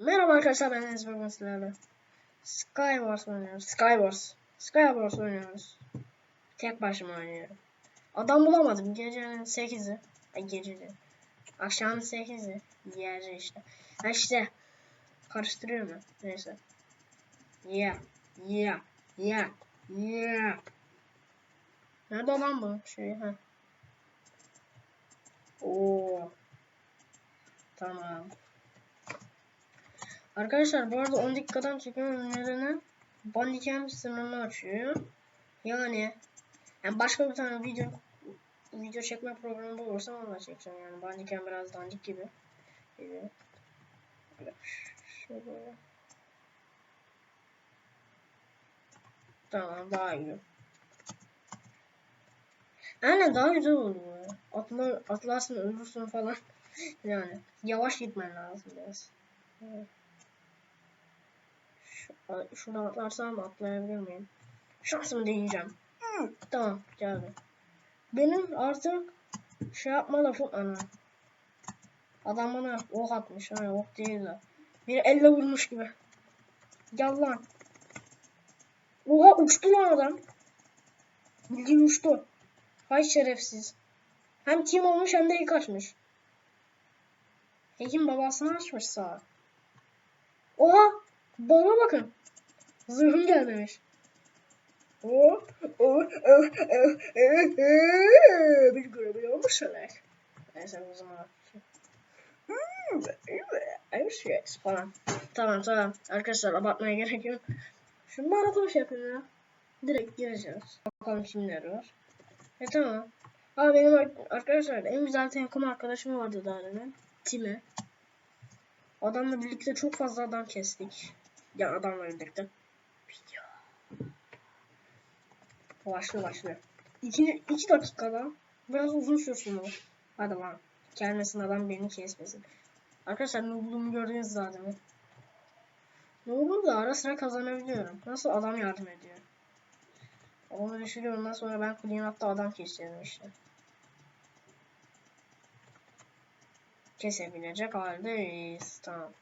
Merhaba arkadaşlar ben Enes bugün sizlerle Skywars oynuyoruz. Skywars. Skywars oynuyoruz. Tek başıma oynuyorum. Adam bulamadım. Gecenin 8'i. Ay gece Akşamın 8'i. Gece işte. Ha işte. Karıştırıyorum ben. Neyse. Yeah. Yeah. Yeah. Yeah. Nerede lan bu? Şey ha. Oo. Tamam. Arkadaşlar bu arada 10 dakikadan çekiyorum nedeni Bandicam sınırını açıyor. Yani yani başka bir tane video video çekme programı bulursam onu çekeceğim yani Bandicam biraz dandik gibi. Evet. Şöyle. Tamam daha iyi. Aynen daha güzel oluyor. Atla, atlarsın ölürsün falan. yani yavaş gitmen lazım biraz. Evet. Şu, şuradan atlarsam atlayabilir miyim? Şansımı deneyeceğim. Tamam geldi. Benim artık şey yapma lafım ana. Adam bana ok atmış. Ha ok değil de. Biri elle vurmuş gibi. Gel lan. Oha uçtu lan adam. Bildiğin uçtu. Hay şerefsiz. Hem kim olmuş hem de ilk açmış. Hekim babasını açmış sağa. Oha! Bana bakın. Zırhım gelmemiş. Oh, oh. Bir görebiliyor musunuz? Neyse o zaman. Hmm, evet falan. Tamam tamam. Arkadaşlar abartmaya gerek yok. Şu maraton şey yapayım ya. Direkt gireceğiz. Bakalım kimler var. E tamam. Aa benim arkadaşlar en güzel takım arkadaşım vardı daha demin. Time. Adamla birlikte çok fazla adam kestik. Ya adamla birlikte. Video. Başlı başlı. İki, iki dakikada biraz uzun sürsün o. Hadi lan. Gelmesin adam beni kesmesin. Arkadaşlar noob'lumu gördünüz zaten. Noob'um da ara sıra kazanabiliyorum. Nasıl adam yardım ediyor. Onu düşünüyorum. Ondan sonra ben clean up'ta adam keseceğim işte. Kesebilecek haldeyiz. Tamam.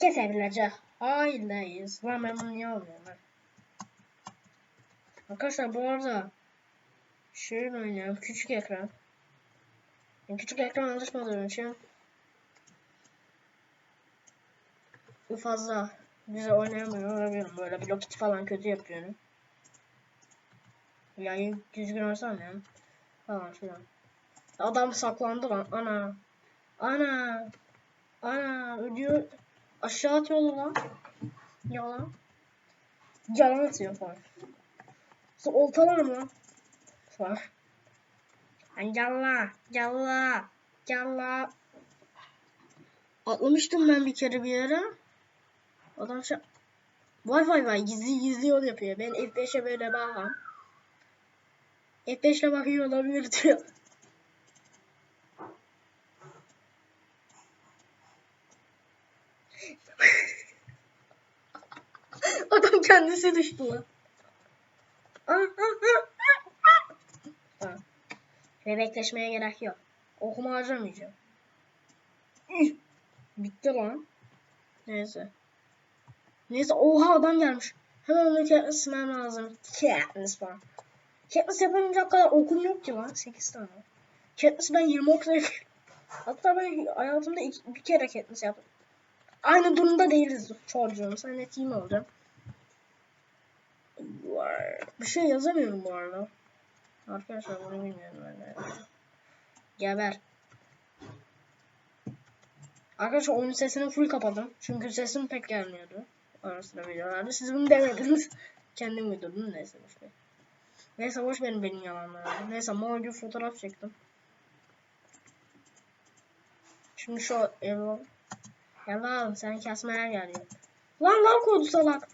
Kesebilecek haldeyiz. Lan ben bunu niye almıyorum ben? Arkadaşlar bu arada şöyle oynuyorum. Küçük ekran. Yani küçük ekran alışmadığım için fazla güzel oynayamıyorum olabilirim. Böyle blok kit falan kötü yapıyorum. Yani düzgün oynamıyorum. Falan filan. Adam saklandı lan. Ana. Ana. Ana. Ödüyor. Aşağı atıyor lan. Yalan. Yalan atıyor falan. Sonra oltalar mı? Falan. Ay yalla. Yalla. Yalla. Atlamıştım ben bir kere bir yere. Adam şey... Vay vay vay gizli gizli yol yapıyor. Ben F5'e böyle bakam. F5'le bakıyor olabilir diyor. Adam kendisi düştü lan. Bebekleşmeye gerek yok. Okuma harcamayacağım. Bitti lan. Neyse. Neyse oha adam gelmiş. Hemen onu kesmem lazım. Katniss falan. Katniss yapamayacak kadar okum yok ki lan. 8 tane. Katniss ben 20 ok Hatta ben hayatımda iki, bir kere Katniss yaptım. Aynı durumda değiliz çocuğum. Sen de team olacağım. Bir şey yazamıyorum bu arada. Arkadaşlar bunu bilmiyorum ben de. Geber. Arkadaşlar oyun sesini full kapadım. Çünkü sesim pek gelmiyordu. Arasında videolarda. Siz bunu demediniz. Kendim uydurdum. Neyse boş. Neyse boş verin benim yalanlarımı. Neyse bir fotoğraf çektim. Şimdi şu ev Yalan sen kesmeye geliyor. Lan lan kodu salak.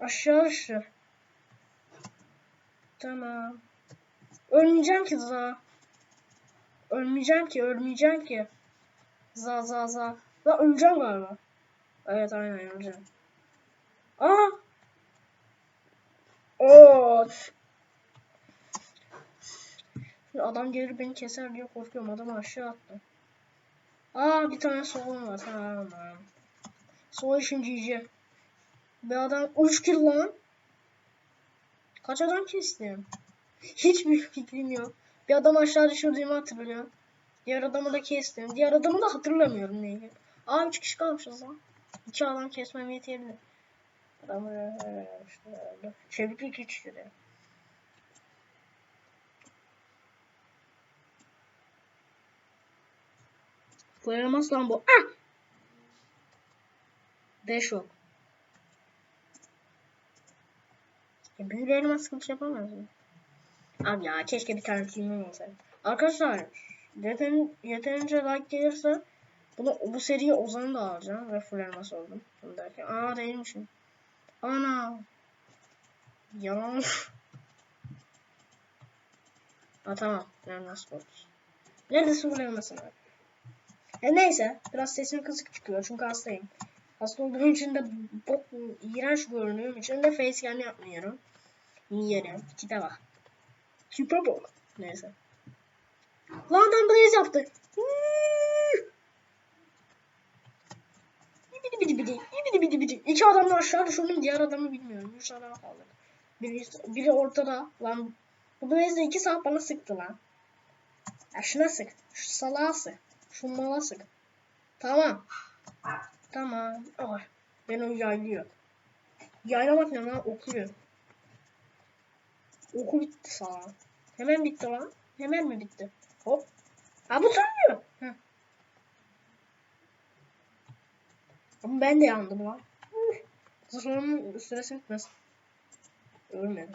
Aşağı aşağı. Tamam. Ölmeyeceğim ki za. Ölmeyeceğim ki, ölmeyeceğim ki. Za za za. Lan öleceğim galiba. Evet aynen öleceğim. Aa! Oo. Adam gelir beni keser diye korkuyorum. Adam aşağı attı. Aa bir tane solum var. Tamam. Sol işin cici. Bir adam 3 kill lan. Kaç adam kestim? Hiçbir fikrim yok. Bir adam aşağı düşürdüğümü hatırlıyorum. Diğer adamı da kestim. Diğer adamı da hatırlamıyorum neyi. Aa 3 kişi kalmışız lan. 2 adam kesmem yeterli. Adamı işte çeviklik içleri. Koyamaz lan bu. Ah! Beş yok. Ya büyülü elmas kılıç yapamaz mı? Abi ya keşke bir tane filmim olsaydı. Arkadaşlar yeten, yeterince like gelirse bunu, bu seriyi Ozan'ı da alacağım ve full elmas oldum. Bunu derken aa değilmişim. Ana. Yalan. Aa tamam. Elmas oldu. Neredesin full elmasın abi? E neyse biraz sesim kısık çıkıyor çünkü hastayım. Hasta olduğum için de bok iğrenç görünüyorum için de facecam yapmıyorum. Yiyelim. Tipe bak. Tipe bak. Neyse. Adam blaze yaptı. Hıı. Bidi bidi bidi. Bidi bidi bidi. İki adam da aşağı düşürdüm. Diğer adamı bilmiyorum. Üç adam kaldı. Biri, biri ortada. Lan bu blaze de iki saat bana sıktı lan. Ya şuna sık. Şu salağa sık. Şu mala. Tamam. Tamam. Ay. Beni o yaylıyor. Yaylamak ne lan? Okuyor. Oku bitti sağ ol. Hemen bitti lan. Hemen mi bitti? Hop. Ha bu tanıyor. Ama ben de yandım lan. Zırhlarımın süresi bitmez. Ölmedim.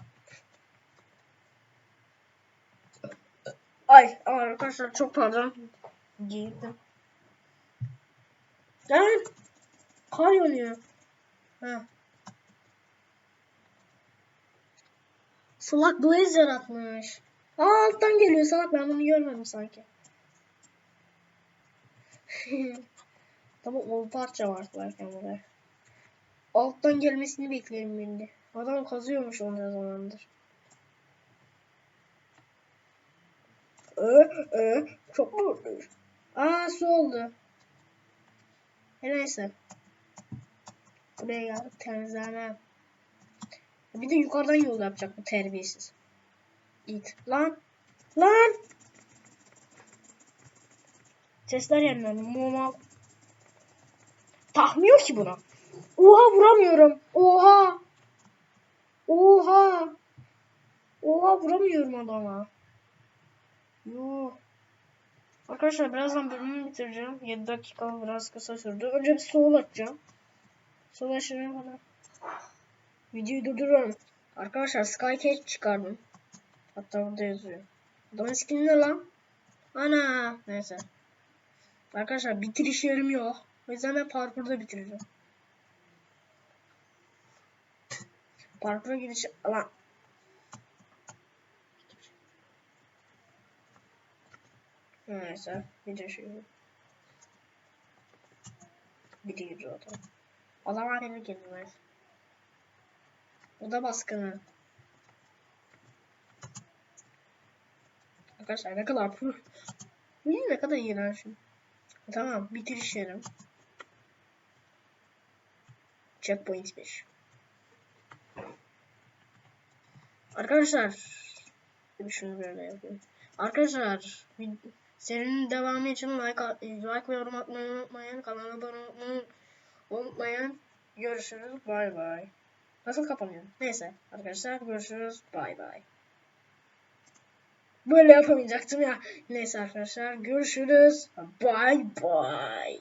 Ay arkadaşlar çok pardon. Giydim. Lan. Kar yanıyor. Ha. Salak blaze yaratmış. Aa alttan geliyor salak ben bunu görmedim sanki. tamam o parça var zaten burada. Alttan gelmesini beklerim şimdi. Adam kazıyormuş onca zamandır. Ee, ee, çok mutluyum. Aa su oldu. E, neyse. Buraya geldik temizlemem. Bir de yukarıdan yol yapacak bu terbiyesiz. İt. Lan. Lan. Sesler yeniden. Mumal. Takmıyor ki buna. Oha vuramıyorum. Oha. Oha. Oha vuramıyorum adama. Yuh. Arkadaşlar birazdan bölümü bitireceğim. 7 dakika biraz kısa sürdü. Önce bir soğul atacağım. Soğul aşırı bana. Videoyu durduruyorum. Arkadaşlar Skycase çıkardım. Hatta burada yazıyor. Adamın skin'i ne lan? Ana. Neyse. Arkadaşlar bitiriş yerim yok. O yüzden ben parkurda bitireceğim. Parkura gidiş... Lan. Neyse. Bir şey yok. Bir değil zaten. Adam haline gelmez. Oda baskını. Arkadaşlar ne kadar. İyi ne kadar iğrençim. Tamam bitiriş yerim. Checkpoint 5. Arkadaşlar şunu böyle yapayım. Arkadaşlar serinin devamı için like, like ve yorum atmayı unutmayın. Kanala abone olmayı unutmayın. Görüşürüz. Bay bay. Nasıl kapanıyor? Neyse arkadaşlar görüşürüz. Bay bay. Böyle yapamayacaktım ya. Neyse arkadaşlar görüşürüz. Bay bay.